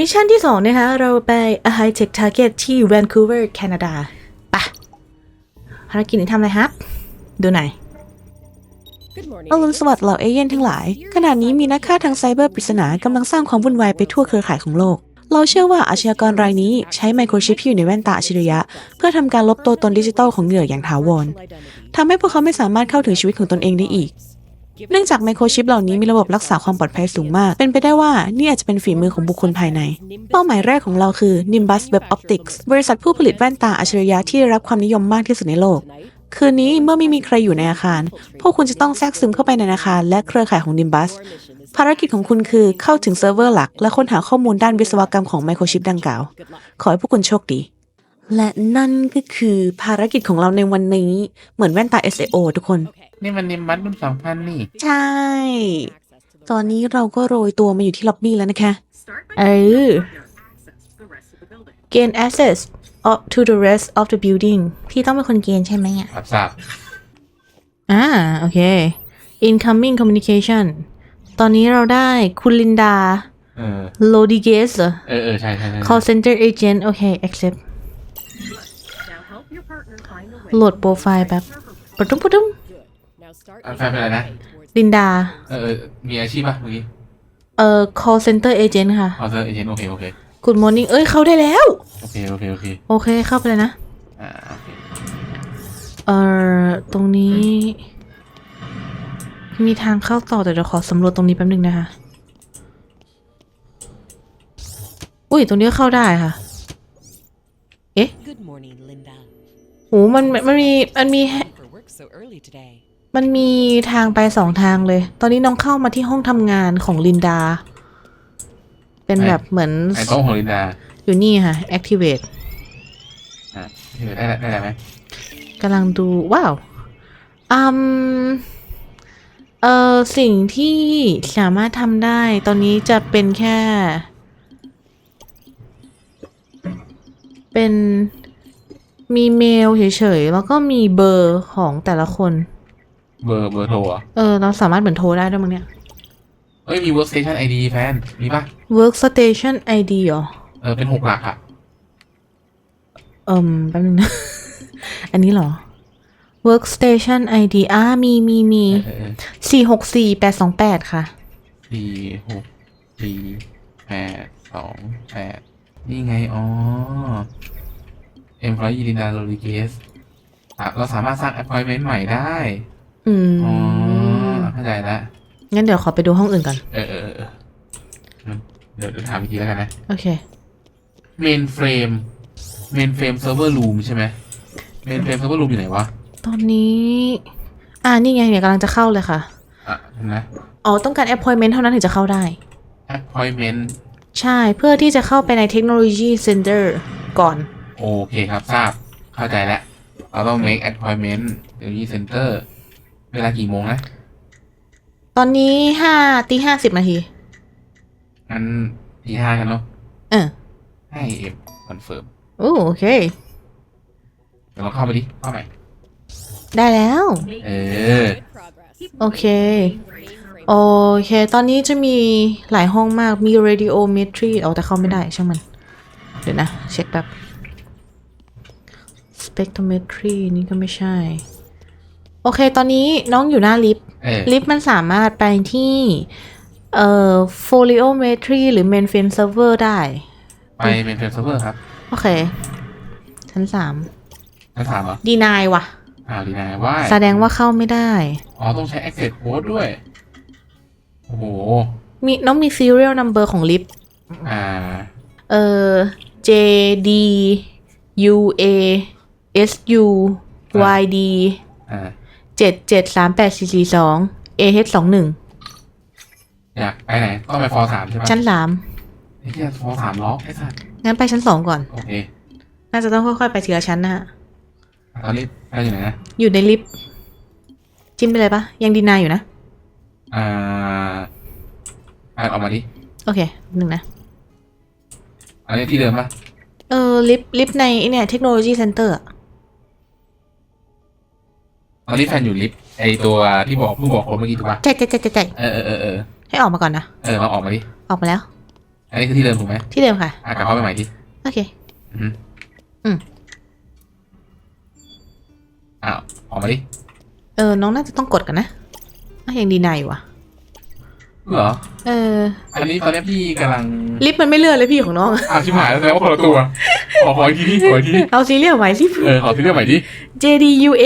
มิชชั่นที่สองนะคะเราไป A High Tech Target ที่ Vancouver แคนาดาปะภารกิจนี้ทำอะไรครับ ดูหน่อยอรุณสวัสดิ์เหล่าเอเย่นทั้งหลาย ขณะนี้มีนักฆ่าทางไซเบอร์ปริศนากำลังสร้างความวุ่นวายไปทั่วเครือข่ายของโลก เราเชื่อว่าอาชญากรรายนี้ใช้ไมโครชิปที่อยู่ในแว่นตาอัจฉริยะ เพื่อทำการลบตัวตนดิจิทัลของเหยื่ออย่างถาวรทำให้พวกเขาไม่สามารถเข้าถึงชีวิตของตนเองได้อีก เนื่องจากไมโครชิปเหล่านี้มีระบบรักษาความปลอดภัยสูงมาก เป็นไปได้ว่านี่อาจจะเป็นฝีมือของบุคคลภายใน เป้าหมายแรกของเราคือ Nimbus Web Optics บริษัทผู้ผลิตแว่นตาอัจฉริยะที่ได้รับความนิยมมากที่สุดในโลก คืนนี้เมื่อไม่มีใครอยู่ในอาคาร พวกคุณจะต้องแทรกซึมเข้าไปในอาคารและเครือข่ายของ Nimbus ภารกิจของคุณคือเข้าถึงเซิร์ฟเวอร์หลัก และค้นหาข้อมูลด้านวิศวกรรมของไมโครชิปดังกล่าว ขอให้พวกคุณโชคดี และนั่นก็คือภารกิจของเราในวันนี้เหมือนแว่นตา SAO ทุกคน นี่มันนิมมัดรุ่นสองพันนี่ ใช่ ตอนนี้เราก็โรยตัวมาอยู่ที่ล็อบบี้แล้วนะคะ เออ gain access up to the rest of the building พี่ต้องเป็นคนเกณฑ์ใช่ไหมอะรับทราบอ่า โอเค incoming communication ตอนนี้เราได้คุณลินดา เออ โลดิเกสเหรอ เออเออใช่ใช่ใช่ call center agent โอเค accept โหลดโปรไฟล์แบบปะตุ้มปะตุ้มอะแฟนเป็นอะไรนะ ลินดา เออเออมีอาชีพป่ะเมื่อกี้เอ่อ call center agent ค่ะ ออเซอร์เอเจนต์โอเคโอเค good morning เอ้ย เข้าได้แล้ว โอเค โอเค โอเค โอเคเข้าไปเลยนะ อ่าโอเคเอ่อ ตรงนี้ มีทางเข้าต่อแต่เดี๋ยวขอสำรวจตรงนี้แป๊บนึงนะคะ อุ้ย ตรงนี้ก็เข้าได้ค่ะ Good morning, Linda. โหมันมันมีมันมี For work so early today. มันมีทางไปสองทางเลย ตอนนี้น้องเข้ามาที่ห้องทำงานของลินดา เป็นแบบเหมือนไอ้โต๊ะของลินดา อยู่นี่ค่ะ activate อะเออได้แล้วได้แล้วไหมกำลังดูว้าวอืมเออสิ่งที่สามารถทำได้ ตอนนี้จะเป็นแค่ เป็น มีเมลเฉยๆ แล้วก็มีเบอร์ของแต่ละคน เบอร์เบอร์โทรเหรอะเออ เราสามารถเหมือนโทรได้ด้วยมั้งเนี่ย เอ้ยมี workstation ID แฟน มีป่ะ workstation ID เหรอ เออ เป็นหกหลักอะ เอิมแป๊บนึงนะ อันนี้เหรอ workstation ID อ่ามีมีมีเออเออสี่หกสี่แปดสองแปดค่ะ สี่หกสี่แปดสองแปดนี่ไง อ๋อ employee ลินดาโรดิเกสอะเราสามารถสร้าง appointment ใหม่ได้อืมอ๋อเข้าใจแล้วงั้นเดี๋ยวขอไปดูห้องอื่นก่อน เออเออเออเออเดี๋ยวเดี๋ยวถามอีกทีแล้วกันนะโอเค mainframe mainframe server room ใช่ไหม mainframe server room อยู่ไหนวะ ตอนนี้ อ่านี่ไงเนี่ยกำลังจะเข้าเลยค่ะอะเห็นไหมอ๋อต้องการ appointment เท่านั้นถึงจะเข้าได้ appointment ใช่เพื่อที่จะเข้าไปใน technology center ก่อน โอเคครับทราบเข้าใจแล้วเราต้อง make appointment เดี๋ยวนี้ center เวลากี่โมงนะ ตอนนี้ห้าตีห้าสิบนาที งั้นทีห้ากันเนาะเออให้เอ็มคอนเฟิร์มโอ้โอเค เดี๋ยวเราเข้าไปดิ เข้าไป ได้แล้ว เออ โอเค โอเค ตอนนี้จะมีหลายห้องมาก มี radiometry เอาแต่เข้าไม่ได้ช่างมัน เดี๋ยวนะ เช็คแบบ spectrometry นี่ก็ไม่ใช่ โอเค ตอนนี้น้องอยู่หน้าลิฟต์เออลิฟต์มันสามารถไปที่เอ่อ foliometry หรือ mainframe server ได้ ไป mainframe server ครับ โอเค ชั้นสามจะถามเหรอดีนายว่ะ อ่าดีนะว่าแสดงว่าเข้าไม่ได้ อ๋อ ต้องใช้ access code ด้วย โอ้โห มีน้องมี serial number ของลิฟต์อ่า เอ่อ J D U A S U Y D อ่าเจ็ดเจ็ดสามแปดสี่สี่สอง A H สองหนึ่งอยากไปไหนต้องไปฟอสามใช่ปะชั้นสามไอ้ที่ฟอสามล็อกไอ้สัสงั้นไปชั้นสองก่อน โอเคน่าจะต้องค่อยๆไปทีละชั้นนะฮะ ตอนนี้ไปอยู่ไหนนะอยู่ในลิฟต์จิ้มไปเลยปะยังดีนายอยู่นะ อ่าอ่านออกมาดิโอเคหนึ่งนะ อันนี้ที่เดิมปะเออลิฟต์ลิฟต์ในไอ้เนี่ยเทคโนโลยีเซ็นเตอร์ ตอนนี้แฟนอยู่ลิฟต์ไอตัวที่บอกเพิ่งบอกคนเมื่อกี้ถูกปะใจใจใจใจใจเออเออเออเออให้ออกมาก่อนนะ เออมาออกมาดิ ออกมาแล้ว อันนี้คือที่เดิมถูกไหมที่เดิมค่ะ อะกลับเข้าไปใหม่ทีโอเค อือฮึอืม อ้าวออกมาดิ เออ น้องน่าจะต้องกดกันนะอะยังดีนายอยู่อะ เหรอ เออ อันนี้ตอนนี้พี่กำลังลิฟต์มันไม่เลื่อนเลยพี่ของน้อง อ้าวชิบหายแล้วแสดงว่าคนละตัว ขอขออีกทีขออีกทีเอาซีเรียลไว้สิ เออขอทีเรียกใหม่ดิ J D U A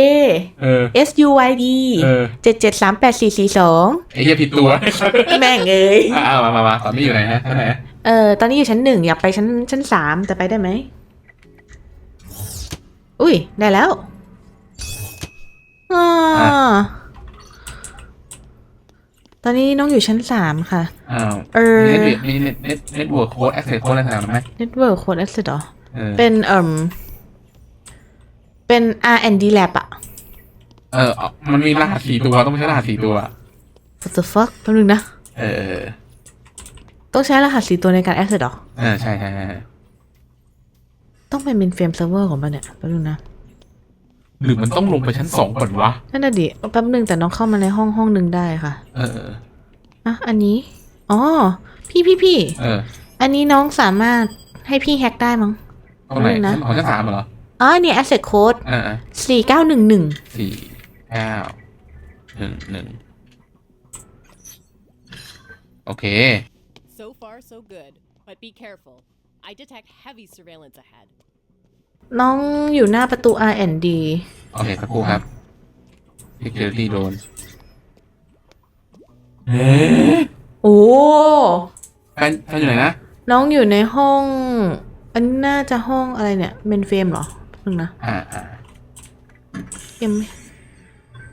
เออ S U Y D เออ เจ็ดเจ็ดสามแปดสี่สี่สองไอ้เหี้ยผิดตัวแม่งเอ้ยอ่ามามามาตอนนี้อยู่ไหนฮะท่านไหนเออตอนนี้อยู่ชั้นหนึ่งอยากไปชั้นชั้นสามแต่ไปได้ไหม อุ้ยได้แล้วอ่า ตอนนี้น้องอยู่ชั้นสามค่ะ อ้าวเออเน็ตมีเน็ตเน็ตเน็ตเวิร์กโค้ดแอคเซสโค้ดอะไรต่างๆไหม Network Code Asset เหรอ เออ เป็นเอ่มเป็น R&D Lab อะ เออเอามันมีรหัสสี่ตัว ต้องใช้รหัสสี่ตัว What the fuck แป๊บนึงนะ เออเออต้องใช้รหัสสีตัวในการ Asset เหรอ เออใช่ใช่ใช่ต้องเป็น mainframe server ของมันเนี่ยแป๊บนึงนะ หรือมันต้องลงไปชั้นสองก่อนวะ นั่นน่ะดิแป๊บนึงแต่น้องเข้ามาในห้องห้องหนึ่งได้ค่ะเออเออ อะ อันนี้ อ๋อ พี่พี่พี่ เอออันนี้น้องสามารถให้พี่แฮกได้มั้ง ตรงไหนนะ ของชั้นสามเหรอ อ๋อ เนี่ย asset code เออเออสี่เก้าหนึ่งหนึ่ง สี่เก้าหนึ่งหนึ่ง โอเค So far, so good. But be careful. I detect heavy surveillance ahead. น้องอยู่หน้าประตู R&D โอเคสักครู่ครับ security โดนเอ๊ะโอ้แฟนแฟนอยู่ไหนนะน้องอยู่ในห้อง อันนี้น่าจะห้องอะไรเนี่ย mainframe เหรอแป๊บนึงนะอ่าอ่ายัง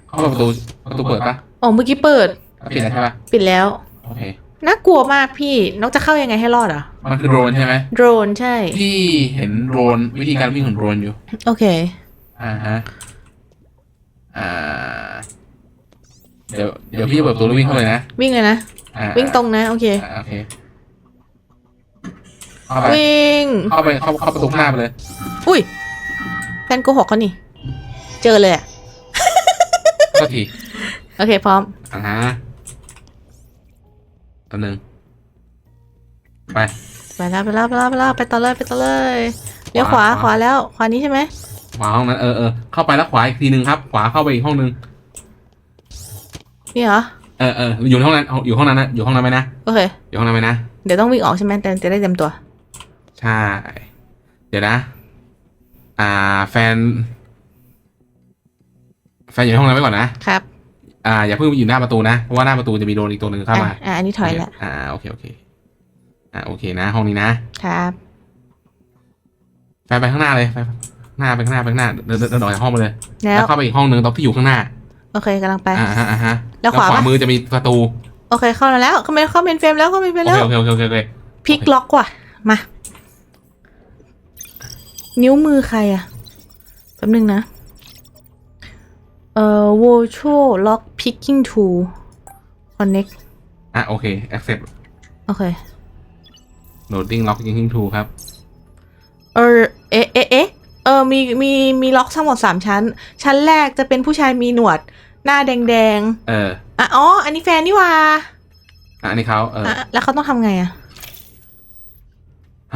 เข้าประตูประตูเปิดปะอ๋อเมื่อกี้เปิด ปิดแล้วใช่ปะปิดแล้ว โอเคน่ากลัวมากพี่ น้องจะเข้ายังไงให้รอดอะ มันคือโดรนใช่ไหมโดรนใช่พี่เห็นโดรนวิธีการวิ่งของโดรนอยู่ โอเค อ่าฮะ อ่า เดี๋ยวเดี๋ยวพี่จะเปิดประตูแล้ววิ่งเข้าเลยนะวิ่งเลยนะ อ่าวิ่งตรงนะ โอเค อ่าโอเคเข้าไปวิ่ง เข้าไปเข้าเข้าประตูข้างหน้าไปเลยอุ้ยแฟนโกหกเขานี่ เจอเลยอะก็ทีโอเค พร้อม อ่าฮะตัวหนึ่งไป ไปแล้วไปแล้วไปแล้วไปแล้วไปต่อเลยไปต่อเลยเลี้ยวขวาขวาขวาแล้วขวานี้ใช่ไหมขวาห้องนั้นเออเออเข้าไปแล้วขวาอีกทีหนึ่งครับ ขวาเข้าไปอีกห้องหนึ่งนี่เหรอเออเอออยู่ห้องนั้นอยู่ห้องนั้นนะอยู่ห้องนั้นไหมนะโอเคอยู่ห้องนั้นไหมนะเดี๋ยวต้องวิ่งออกใช่ไหมแต่จะได้เต็มตัว ใช่ เดี๋ยวนะ อ่า แฟน แฟนอยู่ในห้องนั้นไว้ก่อนนะครับ อ่าอย่าเพิ่งไปอยู่หน้าประตูนะเพราะว่าหน้าประตูจะมีโดรนอีกตัวหนึ่งเข้าอะมาอะอันนี้ถอยละอ่าโอเคโอเค อ่าโอเคนะ ห้องนี้นะครับแฟนไปข้างหน้าเลยไปหน้าไปข้างหน้าไปข้างหน้าเดินเดินเดินออกจากห้องไปเลย แล้แล้ววเข้าไปอีกห้องหนึ่งตรงที่อยู่ข้างหน้าโอเคกำลังไป อ่าฮะอ่าฮะแล้วขวาปะ มือจะมีประตูโอเคเข้ามาแล้วเข้ามาเข้าเมนเฟรมแล้วเข้าเมนเฟรมโอแล้เควโอเคโอเคโอเคโอเคพลิกล็อกว่ะมา นิ้วมือใครอะแป๊บนึงนะ เอ่อ virtual lock picking tool connect อะโอเค accept โอเค loading lock using tool ครับ เออเอ๊ะเอ๊ะเอ๊ะเออมีมีมีล็อกทั้งหมดสามชั้น ชั้นแรกจะเป็นผู้ชายมีหนวด หน้าแดงเออๆอะอ๋อ อันนี้แฟนนี่หว่าอะอันนี้เขาเอออะแล้วเขาต้องทำไงอะ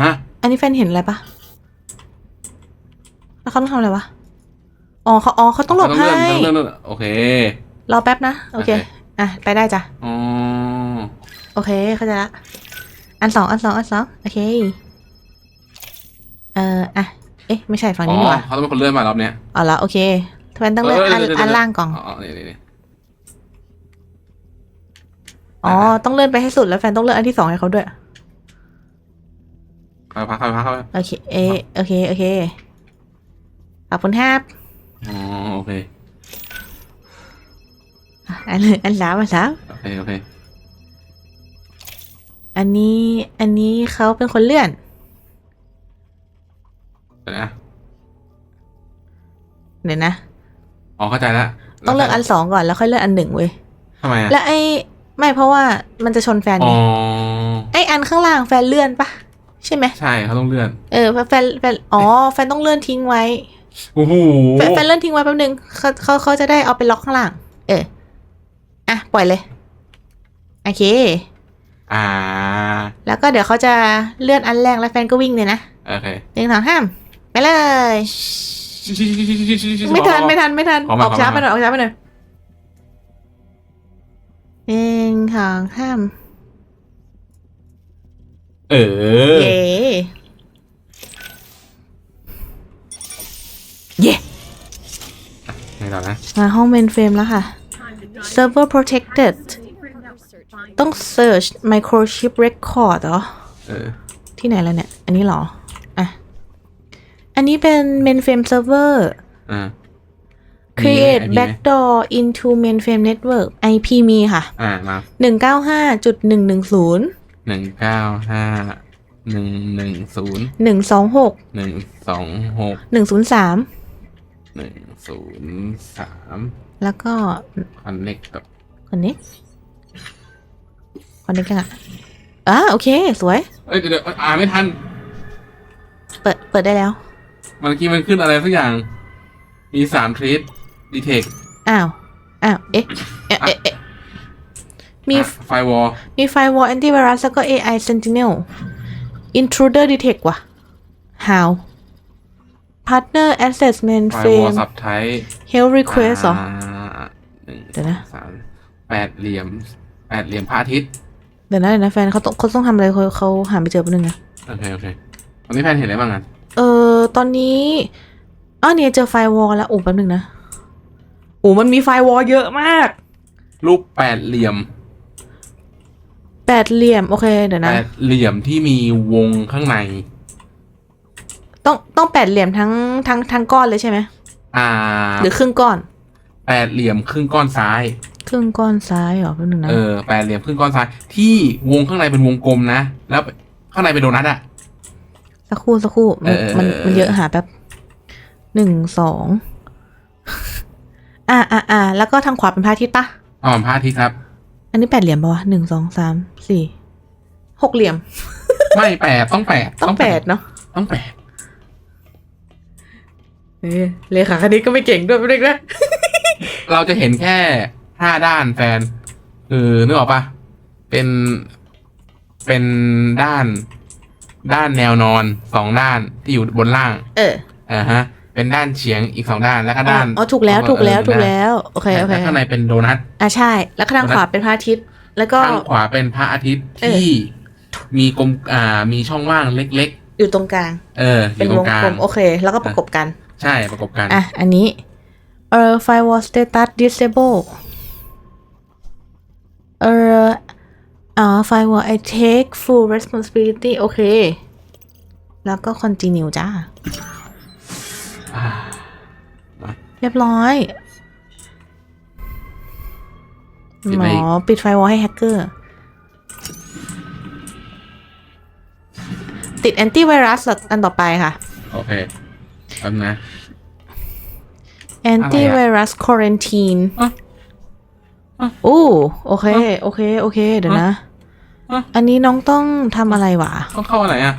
ฮะอันนี้แฟนเห็นอะไรปะแล้วเขาต้องทำอะไรวะอ๋อเขาอ๋อเขาต้องหลบให้ต้องเลื่อนต้องเลื่อนโอเครอแป๊บนะ โอเคโอเคอะ ไปได้จ้ะอ๋อโอเคเข้าใจละ อันสองอันสองอันสองโอเค เอ่ออะ เอ๊ะ ไม่ใช่ฝั่งอ๋นี้นี่หอว่าเขาต้องเป็นคนเลื่อนมารับเนี้ยอ๋อแล้วโอเคแฟนต้องเลือกอันดี๋ยวดี๋ยวอันเดี๋ยวล่างก่อนอ๋อนี่นี่นี่อ๋อ ต้องเลื่อนไปให้สุดแล้วแฟนต้องเลือกอันที่สองให้เขาด้วย เข้าไปพักเข้าไปพักเข้าไปโอเค เอะโอเค โอเค ขอบคุณครับอ๋อโอเคอะอันอันสามอันสามโอเคโอเค อันนี้ อันนี้เขาเป็นคนเลื่อน เดี๋ยวนะเดี๋ยวนะ อ๋อเข้าใจละต้องเลือกอันสองก่อนแล้วค่อยเลือกอันหนึ่งเว้ยทำไมอะแล้วไอ้ไม่เพราะว่ามันจะชนแฟนอ๋ไงอไอ้อันข้างล่างแฟนเลื่อนปะใช่ไหมใช่เขาต้องเลื่อนเออแฟนแฟนอ๋อแฟนต้องเลื่อนทิ้งไว้ โอ้โหแฟนแฟนเลื่อนทิ้งไว้แป๊บนึงเขาเขาเขาจะได้เอาไปล็อกข้างล่าง เออ อะ ปล่อยเลย โอเค อ่า แล้วก็เดี๋ยวเขาจะเลื่อนอันแรกแล้วแฟนก็วิ่งเลยนะ โอเคหนึ่งสองห้าม ไปเลย ไม่ทันไม่ทันไม่ทันขออมาอกช้าขอไปมาหน่อยออกช้าไปหน่อยหนึ่งสองห้าม เออ เย่เย่ไงต่อนะ มาห้องเมนเฟรมแล้วค่ะ server protected ต้อง search microchip record เหรอ เออ ที่ไหนแล้วเนี่ย อันนี้เหรอ อะ อันนี้เป็น mainframe server อ่า create มีไหม backdoor into mainframe network IP มีค่ะ อ่ามาหนึ่งเก้าห้าจุดหนึ่งหนึ่งศูนย์หนึ่งเก้าห้าหนึ่งหนึ่งศูนย์หนึ่งสองหกหนึ่งสองหกหนึ่งศูนย์สามหนึ่งศูนย์สามแล้วก็ คอนเน็กกับคนนี้ คนนี้กันอะอะโอเค สวย เอ้ยเดี๋ยวเดี๋ยวอ่านไม่ทันเปิดเปิดได้แล้ว เมื่อกี้มันขึ้นอะไรสักอย่าง มีสามทริปดีเทคอ้าวอ้าวเอ๊ะเอ๊ะเอ๊ะเอ๊ะมีไฟวอลมี firewall antivirus แล้วก็ AI sentinel intruder detect ว่ะ how partner access ไฟวอล mainframe สับไทย help request เหรอหนึ่งเดี๋ยวนะสามแปดเหลี่ยม แปดเหลี่ยมพระอาทิตย์ เดี๋ยวนะเดี๋ยวนะแฟนเขาต้องเขาต้องทำอะไรเขาเขาหาไม่เจอแป๊บนึงนะ โอเคโอเควันนี้แพนเห็นอะไรบ้างอะเออตอนนี้อ้าวเนี่ยเจอไฟวอลแล้วโอ้แป๊บนึงนะโอ้มันมีไฟวอลเยอะมาก รูปแปดเหลี่ยม แปดเหลี่ยม โอเค เดี๋ยวแปนะ ดเหลี่ยมที่มีวงข้างใน ต้องต้องแปดเหลี่ยมทั้งทั้งทั้งก้อนเลยใช่ไหมอ่า หรือครึ่งก้อน แปดเหลี่ยมครึ่งก้อนซ้าย ครึ่งก้อนซ้ายเหรอแป๊บนึงนะเออแปดเหลี่ยมครึ่งก้อนซ้าย ที่วงข้างในเป็นวงกลมนะ แล้วข้างในเป็นโดนัทอะ สักครู่สักครู่มันเออมันมันเยอะหาแป๊บหนึ่งสองอ่าอ่าอ่าแล้วก็ทางขวาเป็นพระอาทิตย์ปะอ๋อพระอาทิตย์ครับ อันนี้แปดเหลี่ยมปะวะหนึ่งสองสามสี่หกเหลี่ยมไม่แปดต้องแปดต้องแปดเนาะต้องแปดเออเลขาคณิตก็ไม่เก่งด้วยไม่ได้นะเราจะเห็นแค่ ห้าด้านแฟน คือนึกออกปะเป็นเป็นด้าน ด้านแนวนอนสองด้านที่อยู่บนล่าง เอออ่าฮะ เป็นด้านเฉียงอีกสองด้านแล้วก็ด้านอ๋อถูกแล้วถูกแล้วเออถูกแล้วโอเคโอเคแล้วข้างในเป็นโดนัทอะใช่ แล้วข้างขวาเป็นพระอาทิตย์ แล้วก็ข้างขวาเป็นพระอาทิตย์เออที่มีกลมอ่ามีช่องว่างเล็กอยู่ตรงกลางๆเอออเป็นยู่ตรวงงกลากลงมโอเค แล้วก็ประกบกัน ใช่ประกบกันอะอันนี้เอ่อ firewall status disable เอ่อ อ่า firewall I take full responsibility โอเค แล้วก็ continue จ้าอ่าเรียบร้อยปิดหมไว้ออีกปิดไฟวอลให้แฮกเกอร์ ติดแอนตี้ไวรัสอันต่อไปค่ะ โอเคแป๊บนะแอนตี้ไวรัสควอรันทีนอะอะ โอ้โอเค โอเค โอเค เดี๋ยวนะอะอันนี้น้องต้องทำอะไรวะ ต้องเข้าอันไหนอะ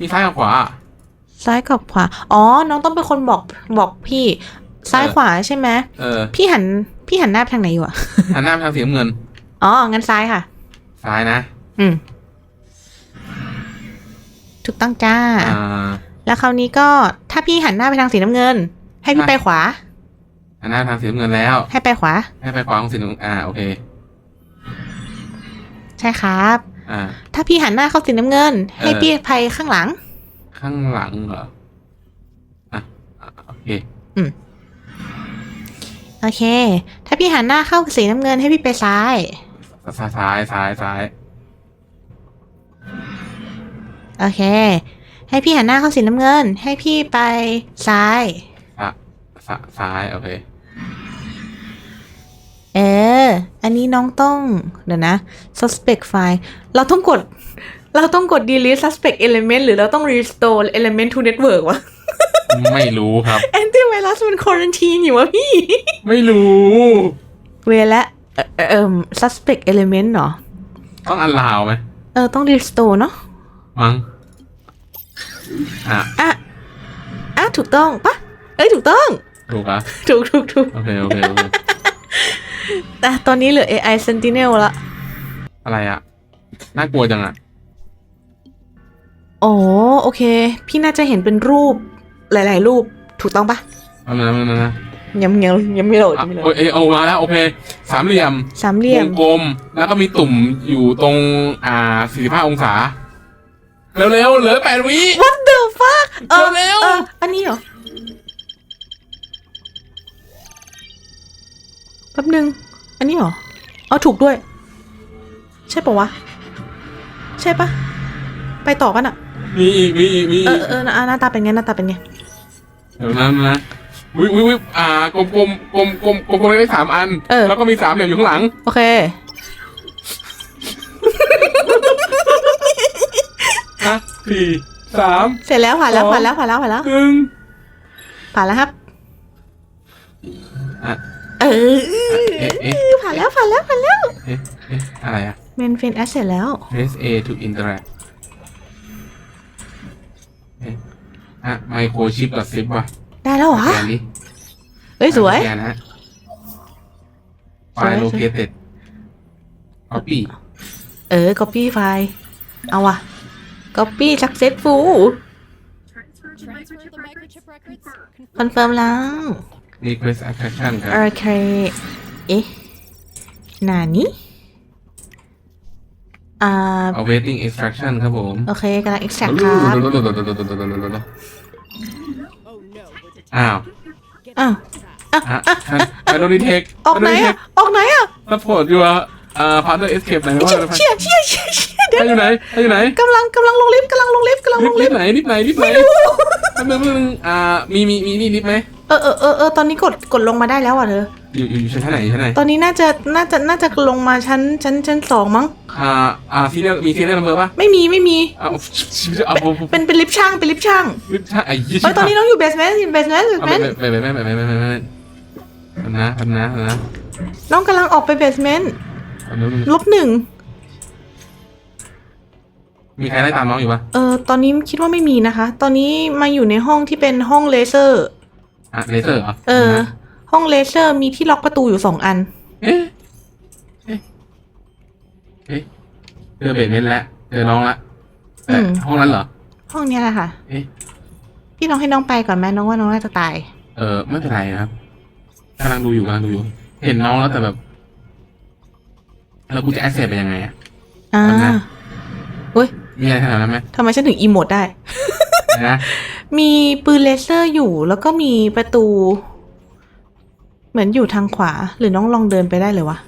มีซ้ายกับขวาอะซ้ายกับขวา อ๋อ น้องต้องเป็นคนบอกบอกพี่ ซ้ายเออขวาใช่ไหมเออพี่หัน พี่หันหน้าไปทางไหนอยู่อะหันหน้าไปทางสีน้ำเงิน อ๋อ งั้นซ้ายค่ะ ซ้ายนะ อืม ถูกต้องจ้า อ่า แล้วคราวนี้ก็ถ้าพี่หันหน้าไปทางสีน้ำเงิน ให้พี่อะ ไปขวา หันหน้าไปทางสีน้ำเงินแล้ว ให้ไปขวา ให้ไปขวาของสีน้ำอ่าโอเค ใช่ครับ อ่า ถ้าพี่หันหน้าเข้าสีน้ำเงิน ให้เออพี่ไปข้างหลัง ข้างหลังเหรออะอะโอเค โอเค ถ้าพี่หันหน้าเข้าสีน้ำเงินให้พี่ไปซ้าย ซ้ายซ้ายซ้ายซ้ายโอเค ให้พี่หันหน้าเข้าสีน้ำเงิน ให้พี่ไปซ้าย ซ้ายซ้ายซ้ายโอเค เออ อันนี้น้องต้อง เดี๋ยวนะ suspect file เราต้องกด เราต้องกด delete suspect element หรือเราต้อง restore element to network วะ ไม่รู้ครับ antivirus มัน quarantine อยู่วะพี่ ไม่รู้ เวละ เอ่อเอ่อ suspect element เหรอ ต้องอันลาวไหมเออ ต้อง restore เนาะ มั้งอะอะ อะ ถูกต้องปะเอ้ย ถูกต้อง ถูกอะถูกถูกถูก โอเคโอเคโอเค แต่ตอนนี้เหลือ AI Sentinel ละ อะไรอะน่ากลัวจังอะอ๋อโอเค พี่น่าจะเห็นเป็นรูปหลายๆ รูปถูกต้องปะเอานะเอานะนะยังยังยังไม่โหลดอะยังไม่โหลโอ้ยดเอยเอามาแล้วโอเค สามเหลี่ยมสามเหลี่ยวมงกลม แล้วก็มีตุ่มอยู่ตรงอ่าสี่สิบห้าองศา เร็วๆ เหลือแปดวิ What the fuck เออเร็วๆ เอออันนี้เหรอ ป๊บนึง อันนี้เหรอ เอาถูกด้วย ใช่ปะวะ ใช่ปะ ไปต่อกันอะมีอีกมีอีกมีเออีอกเออหน้าหน้าตาเป็นไงหน้าตาเป็นไง เดี๋ยวนั้นนะวิววิววิวอ่ากลมกลมกลมกลมกลมกลมได้สามอัน เออ แล้วก็มีสามเหลี่ยมอยู่ข้างหลัง โอเคอะสี่สาม เสร็จแล้วผ่านแล้วสองผ่านแล้วผ่านแล้วผ่านแล้วหนึ่งผ่านแล้วครับ อะ เออผ่านแล้วผ่านแล้วผ่านแล้วเอ๊ะเอ๊ะอะไรอะ เมนเฟนแอสเสร็จแล้ว press A to interact เอ๊ะอะ microchip กับ zip ว่ะได้แล้วเหรอแกนดิเฮ้ยสวย แกนนะฮะสวย file located copy เออ copy ไฟล์เอาว่ะ copy successful คอนเฟิร์มแล้ว request attraction ครับ โอเค เอ๊ะนานี้อ่า awaiting extraction ครับผม โอเคกำลัง extract ครับ Oh no, we're detecting อ้าวอ้าว fast. อะฉัน I don't detect ออกไหนอะ ออกไหนอะ support your อ่า partner escape ไหนว่าเชี่ยเชี่ยเชี่ยเชี่ยเชี่ยเดี๋ยวอยู่ไหนอยู่ไหนกำลังกำลังลงลิฟต์กำลังลงลิฟต์กำลังลงลิลิฟฟต์ต์ไหนลิฟต์ไหนลิฟต์ไหนแป๊บนึงแป๊บนึงอ่ามีมีมีนี่ลิฟต์ไหม เออเออเออเออตอนนี้กดกดลงมาได้แล้วอะเธออยู่อยู่อยู่ชั้นไหนชั้นไหนตอนนี้น่าจะน่าจะน่าจะลงมาชั้นชั้นชั้นสองมั้ง อ่าอ่าซีเรียลมีซีเรียลนัมเบอร์ป่ะไม่มีไม่มีอ่าเอาเป็นเป็นลิฟต์ช่างเป็นลิฟต์ช่างลิฟต์ใช่ไอ้ยี่เอ้ยตอนนี้น้องอยู่เบสเมนต์เบสเมนต์เบสเอาเมไปนต์ไปไปไปไปไปไปไปไปนะนะนะนะน้องกำลังออกไปเบสเมนต์เอาเดี๋ยวลบหนึ่งมีใครไล่ตามน้องอยู่ป่ะเออตอนนี้คิดว่าไม่มีนะคะ ตอนนี้มาอยู่ในห้องที่เป็นห้องเลเซอร์ อะเลเซอร์เหรอเออ ห้องเลเซอร์มีที่ล็อกประตูอยู่สองอัน เอ๊ะเอ๊ะเอ๊ะเจอเบดเมนต์แล้วเจอน้องละแต่อืม ห้องนั้นเหรอ ห้องเนี้ยแหละค่ะเอ๊ะ พี่น้องให้น้องไปก่อนไหมน้องว่าน้องน่าจะตาย เออไม่เป็นไรนะครับกำลังดูอยู่กำลังดูอยู่ เห็นน้องแล้วแต่แบบแล้วกูจะแอคเซสไปยังไงอะ อ่า ทำไงเฮ้ย มีอะไรขนาดนั้นไหมทำไมฉันถึงอีโมดได้ นะ มีปืนเลเซอร์อยู่แล้วก็มีประตู เหมือนอยู่ทางขวา หรือน้องลองเดินไปได้เลยวะ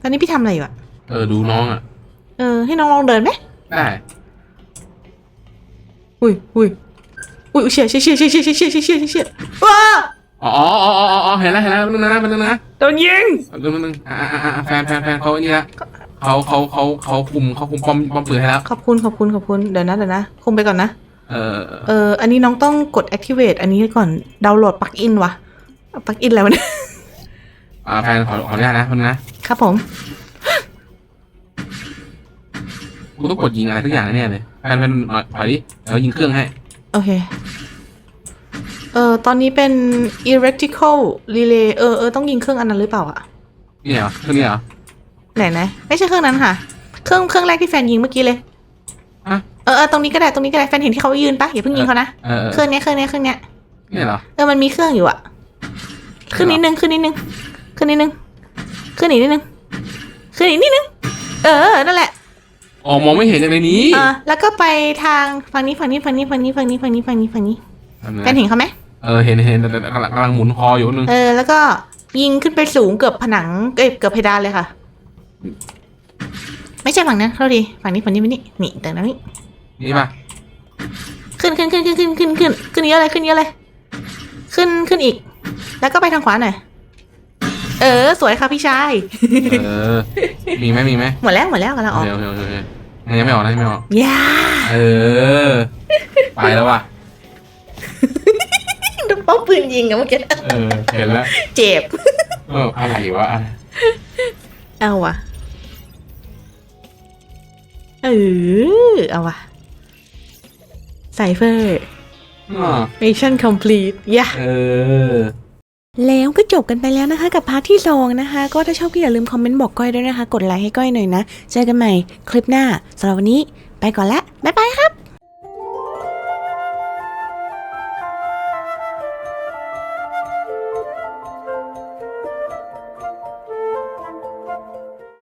ตอนนี้พี่ทำอะไรอยู่อะเออดูน้องอะ เออ ให้น้องลองเดินไหมได้อุ้ยอุ้ยอุ้ยเชี่ยเชี่ยเชี่ยเชี่ยเชี่ยเชี่ยเชี่ยเชี่ยเชี่ยเชี่ยว้าอ๋ออ๋ออ๋ออ๋ออ๋อเห็นแล้วเห็นแล้วนึงนะนึงนะโดนยิงนึงนึงอ่าอ่าอ่าแฟนแฟนแฟนเขาอันนี้ละ เขาเขาเขาเขาคุมเขาคุมป้อมป้อมปืนให้แล้ว ขอบคุณขอบคุณขอบคุณเดี๋ยวนะเดี๋ยวนะคุมไปก่อนนะ เออเออ อันนี้น้องต้องกด activate อันนี้ก่อนดาวน์โหลดปลั๊กอินวะปลั๊กอินอะไรวะเนี่ยอ่าแฟนขอขออนุญาตนะคนนะครับผมกูต้องกดยิงอะไรทุกอย่างแน่เลยแฟนแฟนหน่อยถอยดิเดี๋ยวยิงเครื่องให้ โอเค เออตอนนี้เป็น electrical relay เออเออต้องยิงเครื่องอันนั้นหรือเปล่าอะนี่เหรอเครื่องนี้เหรอ ไหนไหนไม่ใช่เครื่องนั้นค่ะ เครื่องเครื่องแรกที่แฟนยิงเมื่อกี้เลยฮะเออเออตรงนี้ก็ได้ตรงนี้ก็ได้แฟนเห็นที่เขายืนปะอย่าเพิ่งยิงเขานะเออเออเครื่องเนี้ยเครื่องเนี้ยเครื่องเนี้ยนี่เหรอ เออมันมีเครื่องอยู่อะขึ้นนิดนึงขึ้นนิดนึงขึ้นนิดนึงขึ้นอีกนิดนึงขึ้นอีกนิดนึงเออนั่นแหละอ๋อมองไม่เห็นจากในนี้อ่าแล้วก็ไปทางฝั่งนี้ฝั่งนี้ฝั่งนี้ฝั่งนี้ฝั่งนี้ฝั่งนี้ฝั่งนี้ฝั่งนี้ทำไงแฟนเห็นเขาไหมเออเห็นเห็นแต่แต่กำลังกำลังหมุนคออยู่นึงเออแล้วก็ยิงขึ้นไปสูงเกือบผนังเอ้ยเกือบเพดานเลยค่ะ ไม่ใช่ฝั่งนั้นเขาดีฝั่งนี้ฝั่งนี้ฝั่งนี้นี่แต่นั้นนี่นี่ป่ะขึ้นขึ้นขึ้นขึ้นขึ้นขึ้นขึ้นขึ้นเยอะเลยขึ้นเยอะเลย ขึ้นขึ้นอีก แล้วก็ไปทางขวาหน่อยเออ สวยค่ะพี่ชาย เออ มีไหมมีไหมหมดแล้วหมดแล้วกำลังออกเดี๋ยวเดี๋ยวเดี๋ยวเดี๋ยวยังไม่ออกนะยังไม่ออกย่าเออ ไปแล้วว่ะดูป้อมปืนยิงอะเมื่อกี้เออเห็นแล้ว เจ็บเอออะไรวะอะไรเอาว่ะ เออเอาว่ะไซเฟอร์อ๋อ Mission complete ย่าเออแล้วก็จบกันไปแล้วนะคะ กับพาร์ทที่สองนะคะ ก็ถ้าชอบก็อย่าลืมคอมเมนต์บอกก้อยด้วยนะคะ กดไลค์ให้ก้อยหน่อยนะ เจอกันใหม่คลิปหน้าสำหรับวันนี้ ไปก่อนละบ๊ายบายค่ะ